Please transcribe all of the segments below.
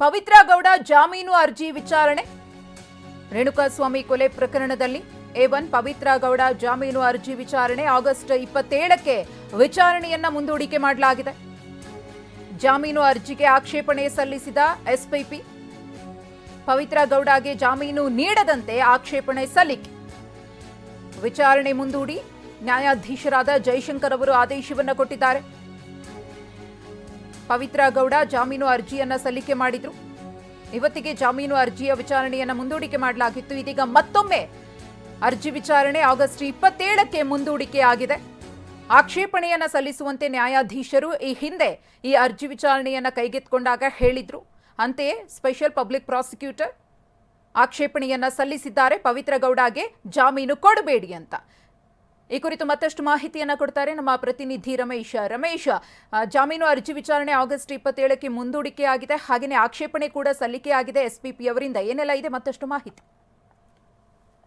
ಪವಿತ್ರ ಗೌಡ ಜಾಮೀನು ಅರ್ಜಿ ವಿಚಾರಣೆ. ರೇಣುಕಾಸ್ವಾಮಿ ಕೊಲೆ ಪ್ರಕರಣದಲ್ಲಿ ಎ ಒನ್ ಪವಿತ್ರ ಗೌಡ ಜಾಮೀನು ಅರ್ಜಿ ವಿಚಾರಣೆ ಆಗಸ್ಟ್ ಇಪ್ಪತ್ತೇಳಕ್ಕೆ ವಿಚಾರಣೆಯನ್ನ ಮುಂದೂಡಿಕೆ ಮಾಡಲಾಗಿದೆ. ಜಾಮೀನು ಅರ್ಜಿಗೆ ಆಕ್ಷೇಪಣೆ ಸಲ್ಲಿಸಿದ ಎಸ್ಪಿಪಿ ಪವಿತ್ರ ಗೌಡಗೆ ಜಾಮೀನು ನೀಡದಂತೆ ಆಕ್ಷೇಪಣೆ ಸಲ್ಲಿಕೆ. ವಿಚಾರಣೆ ಮುಂದೂಡಿ ನ್ಯಾಯಾಧೀಶರಾದ ಜೈಶಂಕರ್ ಅವರು ಆದೇಶವನ್ನು ಕೊಟ್ಟಿದ್ದಾರೆ. ಪವಿತ್ರ ಗೌಡ ಜಾಮೀನು ಅರ್ಜಿಯನ್ನ ಸಲ್ಲಿಕೆ ಮಾಡಿದ್ರು. ಇವತ್ತಿಗೆ ಜಾಮೀನು ಅರ್ಜಿಯ ವಿಚಾರಣೆಯನ್ನ ಮುಂದೂಡಿಕೆ ಮಾಡಲಾಗಿತ್ತು. ಇದೀಗ ಮತ್ತೊಮ್ಮೆ ಅರ್ಜಿ ವಿಚಾರಣೆ ಆಗಸ್ಟ್ ಇಪ್ಪತ್ತೇಳಕ್ಕೆ ಮುಂದೂಡಿಕೆ ಆಗಿದೆ. ಆಕ್ಷೇಪಣೆಯನ್ನ ಸಲ್ಲಿಸುವಂತೆ ನ್ಯಾಯಾಧೀಶರು ಈ ಹಿಂದೆ ಈ ಅರ್ಜಿ ವಿಚಾರಣೆಯನ್ನ ಕೈಗೆತ್ತಿಕೊಂಡಾಗ ಹೇಳಿದ್ರು. ಅಂತೆಯೇ ಸ್ಪೆಷಲ್ ಪಬ್ಲಿಕ್ ಪ್ರಾಸಿಕ್ಯೂಟರ್ ಆಕ್ಷೇಪಣೆಯನ್ನ ಸಲ್ಲಿಸಿದ್ದಾರೆ. ಪವಿತ್ರ ಗೌಡಗೆ ಜಾಮೀನು ಕೊಡಬೇಡಿ ಅಂತ. ಈ ಕುರಿತು ಮತ್ತಷ್ಟು ಮಾಹಿತಿಯನ್ನ ಕೊಡ್ತಾರೆ ನಮ್ಮ ಪ್ರತಿನಿಧಿ ರಮೇಶ. ರಮೇಶ ಜಾಮೀನು ಅರ್ಜಿ ವಿಚಾರಣೆ ಆಗಸ್ಟ್ ಇಪ್ಪತ್ತೇಳಕ್ಕೆ ಮುಂದೂಡಿಕೆ ಆಗಿದೆ ಹಾಗೆಯೇ ಆಕ್ಷೇಪಣೆ ಕೂಡ ಸಲ್ಲಿಕೆ ಆಗಿದೆ ಎಸ್ಪಿಪಿ ಅವರಿಂದ. ಏನೆಲ್ಲ ಇದೆ ಮತ್ತಷ್ಟು ಮಾಹಿತಿ?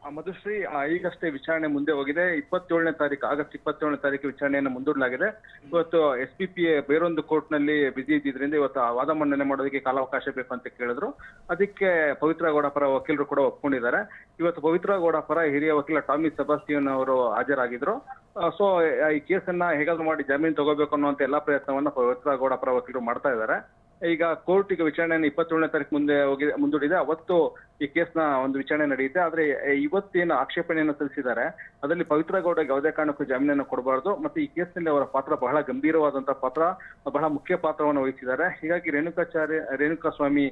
ಮಧುಶ್ರೀ ಈಗಷ್ಟೇ ವಿಚಾರಣೆ ಮುಂದೆ ಹೋಗಿದೆ. ಇಪ್ಪತ್ತೇಳನೇ ತಾರೀಕು, ಆಗಸ್ಟ್ ಇಪ್ಪತ್ತೇಳನೇ ತಾರೀಕು ವಿಚಾರಣೆಯನ್ನು ಮುಂದೂಡಲಾಗಿದೆ. ಇವತ್ತು ಎಸ್ ಪಿ ಪಿ ಬೇರೊಂದು ಕೋರ್ಟ್ನಲ್ಲಿ ಬಿಸಿ ಇದ್ದಿದ್ರಿಂದ ಇವತ್ತು ವಾದ ಮಂಡನೆ ಮಾಡೋದಕ್ಕೆ ಕಾಲಾವಕಾಶ ಬೇಕು ಅಂತ ಕೇಳಿದ್ರು. ಅದಕ್ಕೆ ಪವಿತ್ರ ಗೌಡ ಪರ ವಕೀಲರು ಕೂಡ ಒಪ್ಕೊಂಡಿದ್ದಾರೆ. ಇವತ್ತು ಪವಿತ್ರ ಗೌಡ ಪರ ಹಿರಿಯ ವಕೀಲ ಟಾಮಿ ಸೆಬಾಸ್ಟಿಯನ್ ಅವರು ಹಾಜರಾಗಿದ್ರು. ಸೊ ಈ ಕೇಸನ್ನ ಹೇಗಾದ್ರೂ ಮಾಡಿ ಜಾಮೀನು ತಗೋಬೇಕು ಅನ್ನುವಂತ ಎಲ್ಲಾ ಪ್ರಯತ್ನವನ್ನ ಪವಿತ್ರ ಗೌಡ ಪರ ವಕೀಲರು ಮಾಡ್ತಾ ಇದ್ದಾರೆ. ಈಗ ಕೋರ್ಟ್ ಈಗ ವಿಚಾರಣೆಯನ್ನು ಇಪ್ಪತ್ತೇಳನೇ ತಾರೀಕು ಮುಂದೆ ಹೋಗಿ ಮುಂದೂಡಿದೆ. ಅವತ್ತು ಈ ಕೇಸ್ನ ಒಂದು ವಿಚಾರಣೆ ನಡೆಯುತ್ತೆ. ಆದ್ರೆ ಇವತ್ತೇನು ಆಕ್ಷೇಪಣೆಯನ್ನು ಸಲ್ಲಿಸಿದ್ದಾರೆ ಅದರಲ್ಲಿ ಪವಿತ್ರ ಗೌಡಗೆ ಯಾವುದೇ ಕಾರಣಕ್ಕೂ ಜಾಮೀನನ್ನು ಕೊಡಬಾರದು. ಮತ್ತೆ ಈ ಕೇಸ್ನಲ್ಲಿ ಅವರ ಪಾತ್ರ ಬಹಳ ಗಂಭೀರವಾದಂತಹ ಪಾತ್ರ, ಬಹಳ ಮುಖ್ಯ ಪಾತ್ರವನ್ನು ವಹಿಸಿದ್ದಾರೆ. ಹೀಗಾಗಿ ರೇಣುಕಾಚಾರ್ಯ ರೇಣುಕಾ ಸ್ವಾಮಿ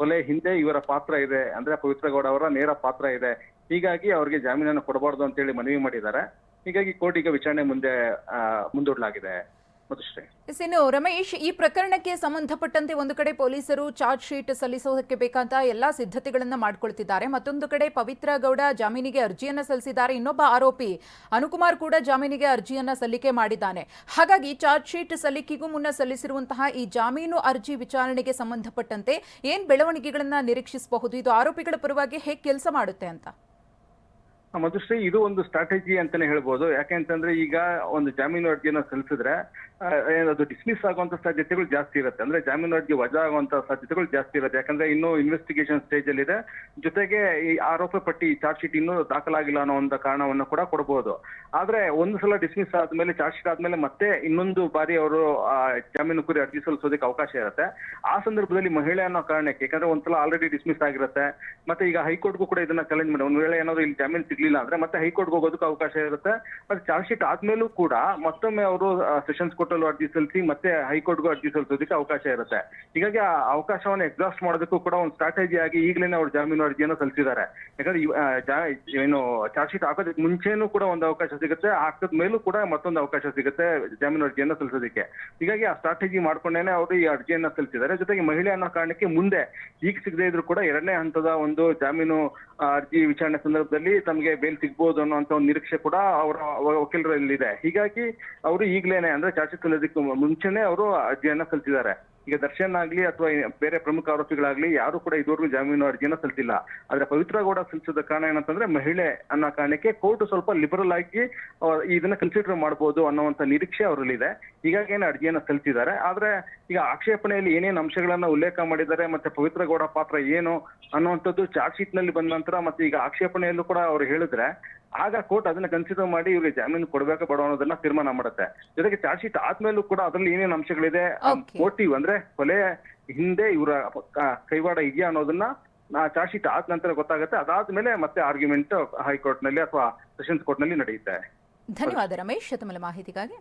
ಕೊಲೆ ಹಿಂದೆ ಇವರ ಪಾತ್ರ ಇದೆ. ಅಂದ್ರೆ ಪವಿತ್ರ ಗೌಡ ಅವರ ನೇರ ಪಾತ್ರ ಇದೆ. ಹೀಗಾಗಿ ಅವರಿಗೆ ಜಾಮೀನನ್ನು ಕೊಡಬಾರದು ಅಂತೇಳಿ ಮನವಿ ಮಾಡಿದ್ದಾರೆ. ಹೀಗಾಗಿ ಕೋರ್ಟ್ ಈಗ ವಿಚಾರಣೆ ಮುಂದೆ ಮುಂದೂಡಲಾಗಿದೆ. ಮಧುಶ್ರೀ ಇನ್ನು ರಮೇಶ್ ಈ ಪ್ರಕರಣಕ್ಕೆ ಸಂಬಂಧಪಟ್ಟಂತೆ ಒಂದು ಕಡೆ ಪೊಲೀಸರು ಚಾರ್ಜ್ ಶೀಟ್ ಸಲ್ಲಿಸೋದಕ್ಕೆ ಬೇಕಂತ ಎಲ್ಲಾ ಸಿದ್ಧತೆಗಳನ್ನ ಮಾಡಿಕೊಳ್ತಿದ್ದಾರೆ. ಮತ್ತೊಂದು ಕಡೆ ಪವಿತ್ರ ಗೌಡ ಜಾಮೀನಿಗೆ ಅರ್ಜಿಯನ್ನ ಸಲ್ಲಿಸಿದ್ದಾರೆ. ಇನ್ನೊಬ್ಬ ಆರೋಪಿ ಅನುಕುಮಾರ್ ಕೂಡ ಜಾಮೀನಿಗೆ ಅರ್ಜಿಯನ್ನ ಸಲ್ಲಿಕೆ ಮಾಡಿದ್ದಾನೆ. ಹಾಗಾಗಿ ಚಾರ್ಜ್ ಶೀಟ್ ಸಲ್ಲಿಕೆಗೂ ಮುನ್ನ ಸಲ್ಲಿಸಿರುವಂತಹ ಈ ಜಾಮೀನು ಅರ್ಜಿ ವಿಚಾರಣೆಗೆ ಸಂಬಂಧಪಟ್ಟಂತೆ ಏನ್ ಬೆಳವಣಿಗೆಗಳನ್ನ ನಿರೀಕ್ಷಿಸಬಹುದು? ಇದು ಆರೋಪಿಗಳ ಪರವಾಗಿ ಹೇಗೆ ಕೆಲಸ ಮಾಡುತ್ತೆ ಅಂತ? ಮಧುಶ್ರೀ ಇದು ಒಂದು ಸ್ಟ್ರಾಟಜಿ ಅಂತಾನೆ ಹೇಳ್ಬೋದು. ಯಾಕೆಂತಂದ್ರೆ ಈಗ ಒಂದು ಜಾಮೀನು ಅರ್ಜಿಯನ್ನು ಸಲ್ಲಿಸಿದ್ರೆ ಏನದು ಡಿಸ್ಮಿಸ್ ಆಗುವಂತ ಸಾಧ್ಯತೆಗಳು ಜಾಸ್ತಿ ಇರುತ್ತೆ. ಅಂದ್ರೆ ಜಾಮೀನು ಅರ್ಜಿ ವಜಾ ಆಗುವಂತ ಸಾಧ್ಯತೆಗಳು ಜಾಸ್ತಿ ಇರುತ್ತೆ. ಯಾಕಂದ್ರೆ ಇನ್ನೂ ಇನ್ವೆಸ್ಟಿಗೇಷನ್ ಸ್ಟೇಜ್ ಅಲ್ಲಿ ಇದೆ. ಜೊತೆಗೆ ಈ ಆರೋಪ ಪಟ್ಟಿ ಚಾರ್ಜ್ ಶೀಟ್ ಇನ್ನೂ ದಾಖಲಾಗಿಲ್ಲ ಅನ್ನೋ ಒಂದು ಕಾರಣವನ್ನು ಕೂಡ ಕೊಡಬಹುದು ಆದ್ರೆ ಒಂದು ಸಲ ಡಿಸ್ಮಿಸ್ ಆದ್ಮೇಲೆ ಚಾರ್ಜ್ ಶೀಟ್ ಆದ್ಮೇಲೆ ಮತ್ತೆ ಇನ್ನೊಂದು ಬಾರಿ ಅವರು ಜಾಮೀನು ಕುರಿ ಅರ್ಜಿ ಸಲ್ಲಿಸೋದಕ್ಕೆ ಅವಕಾಶ ಇರುತ್ತೆ. ಆ ಸಂದರ್ಭದಲ್ಲಿ ಮಹಿಳೆ ಅನ್ನೋ ಕಾರಣಕ್ಕೆ, ಯಾಕಂದ್ರೆ ಒಂದ್ಸಲ ಆಲ್ರೆಡಿ ಡಿಸ್ಮಿಸ್ ಆಗಿರುತ್ತೆ. ಮತ್ತೆ ಈಗ ಹೈಕೋರ್ಟ್ಗೂ ಕೂಡ ಇದನ್ನ ಚಾಲೆಂಜ್ ಮಾಡಿ ಒಂದ್ ವೇಳೆ ಏನಾದ್ರು ಇಲ್ಲಿ ಜಾಮೀನು ಸಿಗ್ಲಿಲ್ಲ ಅಂದ್ರೆ ಮತ್ತೆ ಹೈಕೋರ್ಟ್ಗೆ ಹೋಗೋದಕ್ಕೆ ಅವಕಾಶ ಇರುತ್ತೆ. ಮತ್ತೆ ಚಾರ್ಜ್ ಶೀಟ್ ಆದ್ಮೇಲೂ ಕೂಡ ಮತ್ತೊಮ್ಮೆ ಅವರು ಸೆಷನ್ಸ್ ಕೋರ್ಟಲ್ಲೂ ಅರ್ಜಿ ಸಲ್ಲಿಸಿ ಮತ್ತೆ ಹೈಕೋರ್ಟ್ಗೂ ಅರ್ಜಿ ಸಲ್ಲಿಸೋದಕ್ಕೆ ಅವಕಾಶ ಇರುತ್ತೆ. ಹೀಗಾಗಿ ಆ ಅವಕಾಶವನ್ನು ಎಕ್ಸಾಸ್ಟ್ ಮಾಡೋದಕ್ಕೂ ಕೂಡ ಒಂದು ಸ್ಟ್ರಾಟಜಿ ಆಗಿ ಈಗಲೇ ಅವ್ರು ಜಾಮೀನು ಅರ್ಜಿಯನ್ನು ಸಲ್ಲಿಸಿದ್ದಾರೆ. ಯಾಕಂದ್ರೆ ಏನು ಚಾರ್ಜ್ ಶೀಟ್ ಹಾಕೋದಕ್ಕೆ ಮುಂಚೆನೂ ಕೂಡ ಒಂದು ಅವಕಾಶ ಸಿಗುತ್ತೆ. ಹಾಕದ ಮೇಲೂ ಕೂಡ ಮತ್ತೊಂದು ಅವಕಾಶ ಸಿಗುತ್ತೆ ಜಾಮೀನು ಅರ್ಜಿಯನ್ನು ಸಲ್ಲಿಸೋದಕ್ಕೆ. ಹೀಗಾಗಿ ಆ ಸ್ಟ್ರಾಟಜಿ ಮಾಡ್ಕೊಂಡೇನೆ ಅವರು ಈ ಅರ್ಜಿಯನ್ನ ಸಲ್ಲಿಸಿದ್ದಾರೆ. ಜೊತೆಗೆ ಮಹಿಳೆ ಅನ್ನೋ ಕಾರಣಕ್ಕೆ ಮುಂದೆ ಈಗ ಸಿಗದೇ ಇದ್ರು ಕೂಡ ಎರಡನೇ ಹಂತದ ಒಂದು ಜಾಮೀನು ಅರ್ಜಿ ವಿಚಾರಣೆ ಸಂದರ್ಭದಲ್ಲಿ ತಮಗೆ ಬೇಲ್ ಸಿಗ್ಬೋದು ಅನ್ನುವಂತ ಒಂದು ನಿರೀಕ್ಷೆ ಕೂಡ ಅವರ ವಕೀಲರಲ್ಲಿದೆ. ಹೀಗಾಗಿ ಅವರು ಈಗಲೇನೆ ಅಂದ್ರೆ ಚಾರ್ಜ್ ಸಲ್ಲಿಸೋದಕ್ಕೆ ಮುಂಚೆನೆ ಅವರು ಅರ್ಜಿಯನ್ನ ಸಲ್ಲಿಸಿದ್ದಾರೆ. ಈಗ ದರ್ಶನ್ ಆಗ್ಲಿ ಅಥವಾ ಬೇರೆ ಪ್ರಮುಖ ಆರೋಪಿಗಳಾಗ್ಲಿ ಯಾರು ಕೂಡ ಇದುವರೆಗೂ ಜಾಮೀನು ಅರ್ಜಿಯನ್ನ ಸಲ್ಲಿಸಿಲ್ಲ. ಆದ್ರೆ ಪವಿತ್ರ ಗೌಡ ಸಲ್ಲಿಸಿದ ಕಾರಣ ಏನಂತಂದ್ರೆ ಮಹಿಳೆ ಅನ್ನೋ ಕಾರಣಕ್ಕೆ ಕೋರ್ಟ್ ಸ್ವಲ್ಪ ಲಿಬರಲ್ ಆಗಿ ಇದನ್ನ ಕನ್ಸಿಡರ್ ಮಾಡಬಹುದು ಅನ್ನುವಂತ ನಿರೀಕ್ಷೆ ಅವರಲ್ಲಿದೆ. ಹೀಗಾಗಿ ಏನು ಅರ್ಜಿಯನ್ನ ಸಲ್ಲಿಸಿದ್ದಾರೆ. ಆದ್ರೆ ಈಗ ಆಕ್ಷೇಪಣೆಯಲ್ಲಿ ಏನೇನು ಅಂಶಗಳನ್ನ ಉಲ್ಲೇಖ ಮಾಡಿದ್ದಾರೆ ಮತ್ತೆ ಪವಿತ್ರ ಗೌಡ ಪಾತ್ರ ಏನು ಅನ್ನುವಂಥದ್ದು ಚಾರ್ಜ್ ಶೀಟ್ನಲ್ಲಿ ಬಂದ ನಂತರ ಮತ್ತೆ ಈಗ ಆಕ್ಷೇಪಣೆಯಲ್ಲೂ ಕೂಡ ಅವ್ರು ಹೇಳಿದ್ರೆ ಆಗ ಕೋರ್ಟ್ ಅದನ್ನ ಕನ್ಸಿಡರ್ ಮಾಡಿ ಇವರಿಗೆ ಜಾಮೀನು ಕೊಡಬೇಕಾ ಬೇಡ ಅನ್ನೋದನ್ನ ತೀರ್ಮಾನ ಮಾಡುತ್ತೆ. ಜೊತೆಗೆ ಚಾರ್ಜ್ ಶೀಟ್ ಆದ್ಮೇಲೂ ಕೂಡ ಅದ್ರಲ್ಲಿ ಏನೇನು ಅಂಶಗಳಿದೆ. ಮೋಟಿವ್ ಅಂದ್ರೆ ಕೊಲೆ ಹಿಂದೆ ಇವರ ಕೈವಾಡ ಇದೆಯಾ ಅನ್ನೋದನ್ನ ಚಾರ್ಜ್ ಶೀಟ್ ಆದ ನಂತರ ಗೊತ್ತಾಗುತ್ತೆ. ಅದಾದ್ಮೇಲೆ ಮತ್ತೆ ಆರ್ಗ್ಯುಮೆಂಟ್ ಹೈಕೋರ್ಟ್ನಲ್ಲಿ ಅಥವಾ ಸೆಷನ್ಸ್ ಕೋರ್ಟ್ನಲ್ಲಿ ನಡೆಯುತ್ತೆ. ಧನ್ಯವಾದ ರಮೇಶ್ ಶತಮಲ ಮಾಹಿತಿಗಾಗಿ.